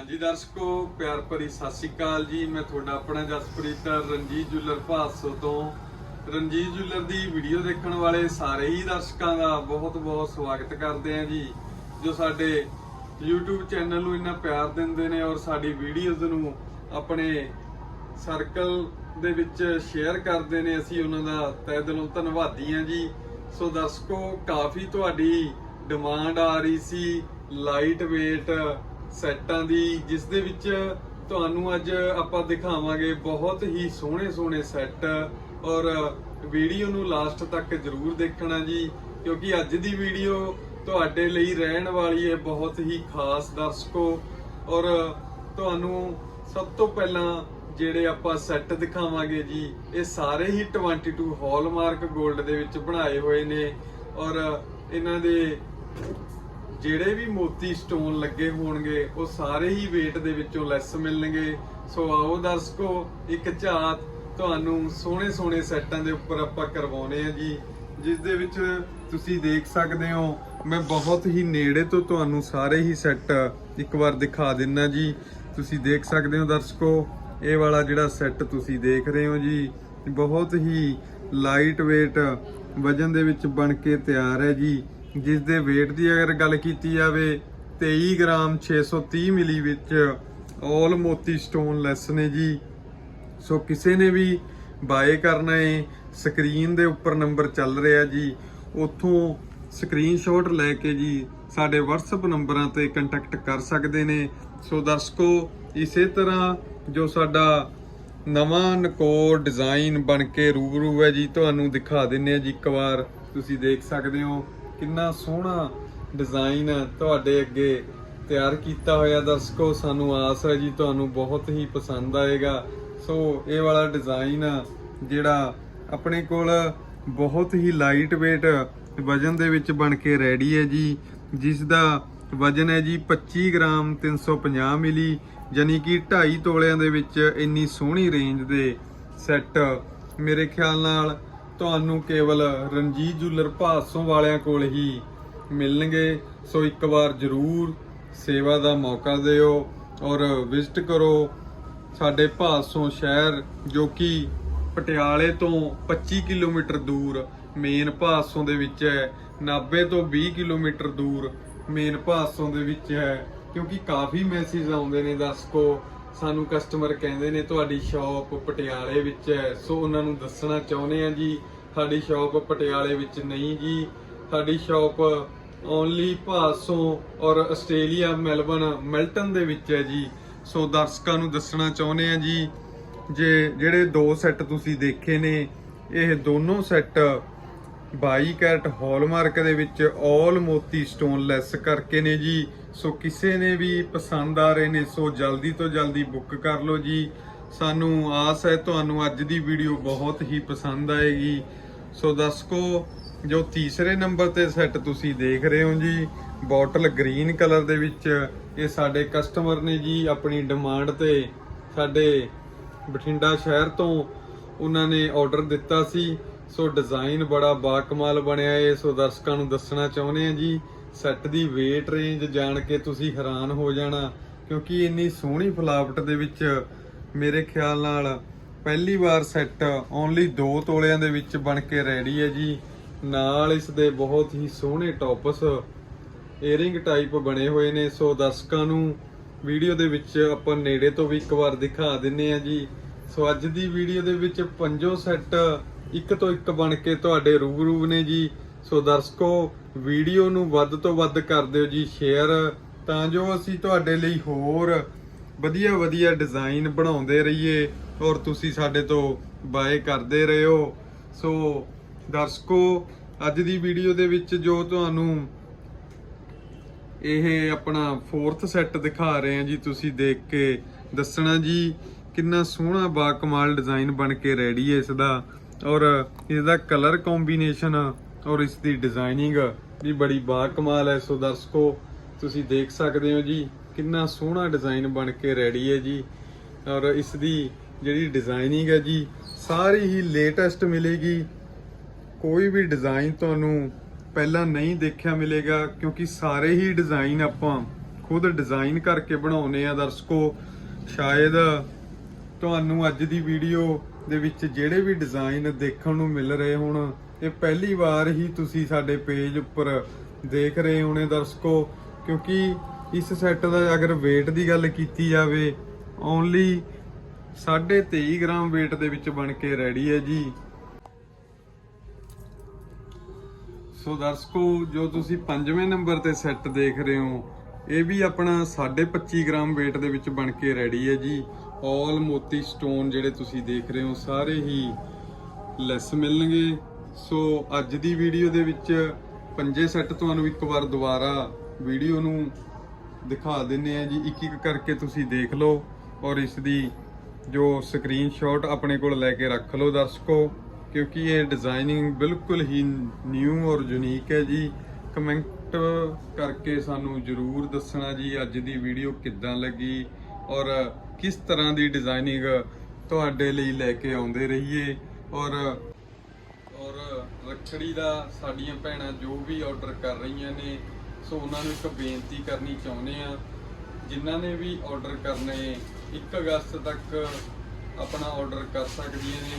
ਹਾਂਜੀ ਦਰਸ਼ਕੋ, ਪਿਆਰ ਭਰੀ ਸਤਿ ਸ਼੍ਰੀ ਅਕਾਲ ਜੀ। ਮੈਂ ਤੁਹਾਡਾ ਆਪਣਾ ਜਸਪ੍ਰੀਤ, ਰਣਜੀਤ ਜੁਲਰ ਭਾਸੋ ਤੋਂ। ਰਣਜੀਤ ਜੁਲਰ ਦੀ ਵੀਡੀਓ ਦੇਖਣ ਵਾਲੇ ਸਾਰੇ ਹੀ ਦਰਸ਼ਕਾਂ ਦਾ ਬਹੁਤ ਬਹੁਤ ਸਵਾਗਤ ਕਰਦੇ ਹਾਂ ਜੀ, ਜੋ ਸਾਡੇ YouTube ਚੈਨਲ ਨੂੰ ਇੰਨਾ ਪਿਆਰ ਦਿੰਦੇ ਨੇ ਔਰ ਸਾਡੀ ਵੀਡੀਓਜ਼ ਨੂੰ ਆਪਣੇ ਸਰਕਲ ਦੇ ਵਿੱਚ ਸ਼ੇਅਰ ਕਰਦੇ ਨੇ। ਅਸੀਂ ਉਹਨਾਂ ਦਾ ਤਹਿ ਦਿਲੋਂ ਧੰਨਵਾਦੀ ਹਾਂ ਜੀ। ਸੋ ਦਰਸ਼ਕੋ, ਕਾਫੀ ਤੁਹਾਡੀ ਡਿਮਾਂਡ ਆ ਰਹੀ ਸੀ। ਲਾਈਟ weight ਸੈੱਟਾਂ ਦੀ, ਜਿਸ ਦੇ ਵਿੱਚ ਤੁਹਾਨੂੰ ਅੱਜ ਆਪਾਂ ਦਿਖਾਵਾਂਗੇ ਬਹੁਤ ਹੀ ਸੋਹਣੇ ਸੋਹਣੇ ਸੈੱਟ ਔਰ ਵੀਡੀਓ ਨੂੰ ਲਾਸਟ ਤੱਕ ਜਰੂਰ ਦੇਖਣਾ ਜੀ, ਕਿਉਂਕਿ ਅੱਜ ਦੀ ਵੀਡੀਓ ਤੁਹਾਡੇ ਲਈ ਰਹਿਣ ਵਾਲੀ ਹੈ ਬਹੁਤ ਹੀ ਖਾਸ ਦਰਸ਼ਕੋ ਔਰ ਤੁਹਾਨੂੰ ਸਭ ਤੋਂ ਪਹਿਲਾਂ ਜਿਹੜੇ ਆਪਾਂ ਸੈੱਟ ਦਿਖਾਵਾਂਗੇ ਜੀ, ਇਹ ਸਾਰੇ ਹੀ 22 ਹਾਲਮਾਰਕ 골ਡ ਦੇ ਵਿੱਚ ਬਣਾਏ ਹੋਏ ਨੇ ਔਰ ਇਹਨਾਂ ਦੇ ਜਿਹੜੇ ਵੀ ਮੋਤੀ ਸਟੋਨ ਲੱਗੇ ਹੋਣਗੇ, ਉਹ ਸਾਰੇ ਹੀ weight ਦੇ ਵਿੱਚੋਂ ਲੈਸ ਮਿਲਣਗੇ। ਸੋ ਆਓ ਦਰਸ਼ਕੋ, ਇੱਕ ਝਾਤ ਤੁਹਾਨੂੰ ਸੋਹਣੇ ਸੋਹਣੇ ਸੈੱਟਾਂ ਦੇ ਉੱਪਰ ਆਪਾਂ ਕਰਵਾਉਣੇ ਆ ਜੀ, ਜਿਸ ਦੇ ਵਿੱਚ ਤੁਸੀਂ ਦੇਖ ਸਕਦੇ ਹੋ, ਮੈਂ ਬਹੁਤ ਹੀ ਨੇੜੇ ਤੋਂ ਤੁਹਾਨੂੰ ਸਾਰੇ ਹੀ ਸੈੱਟ ਇੱਕ ਵਾਰ ਦਿਖਾ ਦਿੰਨਾ ਜੀ। ਤੁਸੀਂ ਦੇਖ ਸਕਦੇ ਹੋ ਦਰਸ਼ਕੋ, ਇਹ ਵਾਲਾ ਜਿਹੜਾ ਸੈੱਟ ਤੁਸੀਂ ਦੇਖ ਰਹੇ ਹੋ ਜੀ, ਬਹੁਤ ਹੀ ਲਾਈਟ weight ਵਜਨ ਦੇ ਵਿੱਚ ਬਣ ਕੇ ਤਿਆਰ ਹੈ ਜੀ। ਜਿਸ ਦੇ weight ਦੀ ਅਗਰ ਗੱਲ ਕੀਤੀ ਜਾਵੇ 23 ਗ੍ਰਾਮ 630 ਮਿਲੀ ਵਿੱਚ ਆਲ ਮੋਤੀ ਸਟੋਨ ਲੈਸ ਨੇ ਜੀ। ਸੋ ਕਿਸੇ ਨੇ ਵੀ ਬਾਏ ਕਰਨਾ ਹੈ ਸਕਰੀਨ ਦੇ ਉੱਪਰ ਨੰਬਰ ਚੱਲ ਰਿਹਾ ਜੀ। ਉੱਥੋਂ ਸਕਰੀਨਸ਼ਾਟ ਲੈ ਕੇ ਜੀ ਸਾਡੇ WhatsApp ਨੰਬਰਾਂ ਤੇ ਕੰਟੈਕਟ ਕਰ ਸਕਦੇ ਨੇ। ਸੋ ਦਰਸ਼ਕੋ, ਇਸੇ ਤਰ੍ਹਾਂ ਜੋ ਸਾਡਾ ਨਵਾਂ ਨਕੋਰ ਡਿਜ਼ਾਈਨ ਬਣ ਕੇ ਰੂਬਰੂ ਹੈ ਜੀ, ਤੁਹਾਨੂੰ ਦਿਖਾ ਦਿੰਨੇ ਆ ਜੀ ਇੱਕ ਵਾਰ। ਤੁਸੀਂ ਦੇਖ ਸਕਦੇ ਹੋ। ਕਿੰਨਾ ਸੋਹਣਾ ਡਿਜ਼ਾਈਨ ਤੁਹਾਡੇ ਅੱਗੇ ਤਿਆਰ ਕੀਤਾ ਹੋਇਆ ਦਰਸ਼ਕੋ, ਸਾਨੂੰ ਆਸ ਹੈ ਜੀ, ਤੁਹਾਨੂੰ ਬਹੁਤ ਹੀ ਪਸੰਦ ਆਏਗਾ। ਸੋ ਇਹ ਵਾਲਾ ਡਿਜ਼ਾਈਨ ਜਿਹੜਾ ਆਪਣੇ ਕੋਲ ਬਹੁਤ ਹੀ ਲਾਈਟ weight ਵਜਨ ਦੇ ਵਿੱਚ ਬਣ ਕੇ ਰੈਡੀ ਹੈ ਜੀ ਜਿਸ ਦਾ ਵਜਨ ਹੈ ਜੀ 25 ਗ੍ਰਾਮ 350 ਮਿਲੀ ਯਾਨੀ ਕਿ 2.5 ਤੋਲਿਆਂ ਦੇ ਵਿੱਚ ਇੰਨੀ ਸੋਹਣੀ ਰੇਂਜ ਦੇ ਸੈੱਟ ਮੇਰੇ ਖਿਆਲ ਨਾਲ ਤੁਹਾਨੂੰ ਕੇਵਲ ਰਣਜੀਤ ਜੁਲਰ ਭਾਸੋਂ ਵਾਲਿਆਂ ਕੋਲ ਹੀ ਮਿਲਣਗੇ। ਸੋ ਇੱਕ ਵਾਰ ਜ਼ਰੂਰ ਸੇਵਾ ਦਾ ਮੌਕਾ ਦਿਓ ਔਰ ਵਿਜ਼ਿਟ ਕਰੋ ਸਾਡੇ ਭਾਸੋਂ ਸ਼ਹਿਰ, ਜੋ ਕਿ ਪਟਿਆਲੇ ਤੋਂ 25 ਕਿਲੋਮੀਟਰ ਦੂਰ, ਮੇਨ ਭਾਸੋਂ ਦੇ ਵਿੱਚ ਹੈ। 90 ਤੋਂ 20 ਕਿਲੋਮੀਟਰ ਦੂਰ ਮੇਨ ਭਾਸੋਂ ਦੇ ਵਿੱਚ ਹੈ, ਕਿਉਂਕਿ ਕਾਫੀ ਮੈਸੇਜ ਆਉਂਦੇ ਨੇ ਦੱਸ ਕੋ। ਸਾਨੂੰ ਕਸਟਮਰ ਕਹਿੰਦੇ ਨੇ, ਤੁਹਾਡੀ ਸ਼ਾਪ ਪਟਿਆਲੇ ਵਿੱਚ ਹੈ। ਸੋ ਉਹਨਾਂ ਨੂੰ ਦੱਸਣਾ ਚਾਹੁੰਦੇ ਆ ਜੀ, ਸਾਡੀ ਸ਼ਾਪ ਪਟਿਆਲੇ ਵਿੱਚ ਨਹੀਂ ਜੀ। ਸਾਡੀ ਸ਼ਾਪ ਓਨਲੀ ਭਾਸੋਂ ਔਰ ਆਸਟ੍ਰੇਲੀਆ, ਮੈਲਬਨ, ਮਿਲਟਨ ਦੇ ਵਿੱਚ ਹੈ ਜੀ। ਸੋ ਦਰਸ਼ਕਾਂ ਨੂੰ ਦੱਸਣਾ ਚਾਹੁੰਦੇ ਆ ਜੀ, ਜੇ ਜਿਹੜੇ ਦੋ ਸੈੱਟ ਤੁਸੀਂ ਦੇਖੇ ਨੇ, ਇਹ ਦੋਨੋਂ ਸੈੱਟ 22 ਕੈਰਟ ਹਾਲਮਾਰਕ ਦੇ ਵਿੱਚ ਆਲ ਮੋਤੀ ਸਟੋਨ ਲੈਸ ਕਰਕੇ ਨੇ ਜੀ। ਸੋ ਕਿਸੇ ਨੇ ਵੀ ਪਸੰਦ ਆ ਰਹੇ ਨੇ, ਸੋ ਜਲਦੀ ਤੋਂ ਜਲਦੀ ਬੁੱਕ ਕਰ ਲਓ ਜੀ। ਸਾਨੂੰ ਆਸ ਹੈ ਤੁਹਾਨੂੰ ਅੱਜ ਦੀ ਵੀਡੀਓ ਬਹੁਤ ਹੀ ਪਸੰਦ ਆਏਗੀ। ਸੋ ਦਰਸ਼ਕੋ ਜੋ ਤੀਸਰੇ ਨੰਬਰ ਤੇ ਸੈੱਟ ਤੁਸੀਂ ਦੇਖ ਰਹੇ ਹੋ ਜੀ ਬੋਟਲ ਗ੍ਰੀਨ ਕਲਰ ਦੇ ਵਿੱਚ ਇਹ ਸਾਡੇ ਕਸਟਮਰ ਨੇ ਜੀ ਆਪਣੀ ਡਿਮਾਂਡ ਤੇ ਸਾਡੇ ਬਠਿੰਡਾ ਸ਼ਹਿਰ ਤੋਂ ਉਹਨਾਂ ਨੇ ਆਰਡਰ ਦਿੱਤਾ ਸੀ। ਸੋ ਡਿਜ਼ਾਈਨ ਬੜਾ ਬਾਕਮਾਲ ਬਣਿਆ ਏ ਸੋ ਦਰਸ਼ਕਾਂ ਨੂੰ ਦੱਸਣਾ ਚਾਹੁੰਦੇ ਆ ਜੀ ਸੈੱਟ ਦੀ weight ਰੇਂਜ ਜਾਣ ਕੇ ਤੁਸੀਂ ਹੈਰਾਨ ਹੋ ਜਾਣਾ, ਕਿਉਂਕਿ ਇੰਨੀ ਸੋਹਣੀ ਫਲਾਵਟ ਦੇ ਵਿੱਚ ਮੇਰੇ ਖਿਆਲ ਨਾਲ ਪਹਿਲੀ ਵਾਰ ਸੈੱਟ ਓਨਲੀ 2 ਤੋਲਿਆਂ ਦੇ ਵਿੱਚ ਬਣ ਕੇ ਰੈਡੀ ਹੈ ਜੀ। ਨਾਲ ਇਸ ਦੇ ਬਹੁਤ ਹੀ ਸੋਹਣੇ ਟੌਪਸ ਏਅਰਿੰਗ ਟਾਈਪ ਬਣੇ ਹੋਏ ਨੇ, ਸੋ ਦਰਸ਼ਕਾਂ ਨੂੰ ਵੀਡੀਓ ਦੇ ਵਿੱਚ ਆਪਾਂ ਨੇੜੇ ਤੋਂ ਵੀ ਇੱਕ ਵਾਰ ਦਿਖਾ ਦਿੰਨੇ ਆ ਜੀ। ਸੋ ਅੱਜ ਦੀ ਵੀਡੀਓ ਦੇ ਵਿੱਚ ਪੰਜੋ ਸੈੱਟ ਇੱਕ ਤੋਂ ਇੱਕ ਬਣ ਕੇ ਤੁਹਾਡੇ ਰੂਬਰੂ ਨੇ ਜੀ। ਸੋ ਦਰਸ਼ਕੋ, ਵੀਡੀਓ ਨੂੰ ਵੱਧ ਤੋਂ ਵੱਧ ਕਰ ਦਿਓ ਜੀ ਸ਼ੇਅਰ। ਤਾਂ ਜੋ ਅਸੀਂ ਤੁਹਾਡੇ ਲਈ ਹੋਰ ਵਧੀਆ ਵਧੀਆ ਡਿਜ਼ਾਈਨ ਬਣਾਉਂਦੇ ਰਹੀਏ ਔਰ ਤੁਸੀਂ ਸਾਡੇ ਤੋਂ ਬਾਏ ਕਰਦੇ ਰਹੋ। ਸੋ ਦਰਸ਼ਕੋ, ਅੱਜ ਦੀ ਵੀਡੀਓ ਦੇ ਵਿੱਚ ਜੋ ਤੁਹਾਨੂੰ ਇਹ ਆਪਣਾ 4th ਸੈੱਟ ਦਿਖਾ ਰਹੇ ਹਾਂ ਜੀ, ਤੁਸੀਂ ਦੇਖ ਕੇ ਦੱਸਣਾ ਜੀ, ਕਿੰਨਾ ਸੋਹਣਾ ਬਾਕਮਾਲ ਡਿਜ਼ਾਈਨ ਬਣ ਕੇ ਰੈਡੀ ਹੈ ਇਸ ਦਾ। ਔਰ ਇਸ ਦਾ ਕਲਰ ਕੰਬੀਨੇਸ਼ਨ ਔਰ ਇਸ ਦੀ ਡਿਜ਼ਾਈਨਿੰਗ ਵੀ ਬੜੀ ਬਾਕਮਾਲ ਹੈ। ਸੋ ਦਰਸ਼ਕੋ, ਤੁਸੀਂ ਦੇਖ ਸਕਦੇ ਹੋ ਜੀ, ਕਿੰਨਾ ਸੋਹਣਾ ਡਿਜ਼ਾਈਨ ਬਣ ਕੇ ਰੈਡੀ ਹੈ ਜੀ। ਔਰ ਇਸ ਦੀ ਜਿਹੜੀ ਡਿਜ਼ਾਈਨਿੰਗ ਹੈ ਜੀ, ਸਾਰੀ ਹੀ ਲੇਟੈਸਟ ਮਿਲੇਗੀ। ਕੋਈ ਵੀ ਡਿਜ਼ਾਈਨ ਤੁਹਾਨੂੰ ਪਹਿਲਾਂ ਨਹੀਂ ਦੇਖਿਆ ਮਿਲੇਗਾ, ਕਿਉਂਕਿ ਸਾਰੇ ਹੀ ਡਿਜ਼ਾਈਨ ਆਪਾਂ ਖੁਦ ਡਿਜ਼ਾਈਨ ਕਰਕੇ ਬਣਾਉਨੇ ਆ ਦਰਸ਼ਕੋ। ਸ਼ਾਇਦ ਤੁਹਾਨੂੰ ਅੱਜ ਦੀ ਵੀਡੀਓ ਦੇ ਵਿੱਚ ਜਿਹੜੇ ਵੀ ਡਿਜ਼ਾਈਨ ਦੇਖਣ ਨੂੰ ਮਿਲ ਰਹੇ ਹੋਣ, ਇਹ ਪਹਿਲੀ ਵਾਰ ਹੀ ਤੁਸੀਂ ਸਾਡੇ ਪੇਜ ਉੱਪਰ ਦੇਖ ਰਹੇ ਹੋਣੇ ਦਰਸ਼ਕੋ, ਕਿਉਂਕਿ ਇਸ ਸੈੱਟ ਦਾ ਅਗਰ weight ਦੀ ਗੱਲ ਕੀਤੀ ਜਾਵੇ ਓਨਲੀ 23.5 ਗ੍ਰਾਮ weight ਦੇ ਵਿੱਚ ਬਣ ਕੇ ਰੈਡੀ ਹੈ ਜੀ। ਸੋ ਦਰਸ਼ਕੋ, ਜੋ ਤੁਸੀਂ ਪੰਜਵੇਂ ਨੰਬਰ ਤੇ ਸੈੱਟ ਦੇਖ ਰਹੇ ਹੋ, ਇਹ ਵੀ ਆਪਣਾ 25 ਗ੍ਰਾਮ weight ਦੇ ਵਿੱਚ ਬਣ ਕੇ ਰੈਡੀ ਹੈ ਜੀ। ਆਲ ਮੋਤੀ ਸਟੋਨ ਜਿਹੜੇ ਤੁਸੀਂ ਦੇਖ ਰਹੇ ਹੋ, ਸਾਰੇ ਹੀ ਲੈਸ ਮਿਲਣਗੇ। ਸੋ ਅੱਜ ਦੀ ਵੀਡੀਓ ਦੇ ਵਿੱਚ ਪੰਜੇ ਸੈੱਟ ਤੁਹਾਨੂੰ ਇੱਕ ਵਾਰ ਦੁਬਾਰਾ ਵੀਡੀਓ ਨੂੰ ਦਿਖਾ ਦਿੰਨੇ ਆ ਜੀ। ਇੱਕ ਇੱਕ ਕਰਕੇ ਤੁਸੀਂ ਦੇਖ ਲਓ ਔਰ ਇਸ ਦੀ ਜੋ ਸਕਰੀਨਸ਼ਾਟ ਆਪਣੇ ਕੋਲ ਲੈ ਕੇ ਰੱਖ ਲਓ ਦਰਸ਼ਕੋ, ਕਿਉਂਕਿ ਇਹ ਡਿਜ਼ਾਈਨਿੰਗ ਬਿਲਕੁਲ ਹੀ ਨਿਊ ਔਰ ਯੂਨੀਕ ਹੈ ਜੀ। ਕਮੈਂਟ ਕਰਕੇ ਸਾਨੂੰ ਜਰੂਰ ਦੱਸਣਾ ਜੀ, ਅੱਜ ਦੀ ਵੀਡੀਓ ਕਿੱਦਾਂ ਲੱਗੀ ਔਰ ਕਿਸ ਤਰ੍ਹਾਂ ਦੀ ਡਿਜ਼ਾਈਨਿੰਗ ਤੁਹਾਡੇ ਲਈ ਲੈ ਕੇ ਆਉਂਦੇ ਰਹੀਏ? ਔਰ ਔਰ ਰੱਖੜੀ ਦਾ ਸਾਡੀਆਂ ਭੈਣਾਂ ਜੋ ਵੀ ਆਰਡਰ ਕਰ ਰਹੀਆਂ ਨੇ, ਸੋ ਉਹਨਾਂ ਨੂੰ ਇੱਕ ਬੇਨਤੀ ਕਰਨੀ ਚਾਹੁੰਦੇ ਆ ਜਿਨ੍ਹਾਂ ਨੇ ਵੀ ਆਰਡਰ ਕਰਨੇ 1 ਅਗਸਤ ਤੱਕ ਆਪਣਾ ਆਰਡਰ ਕਰ ਸਕਦੀਆਂ ਨੇ।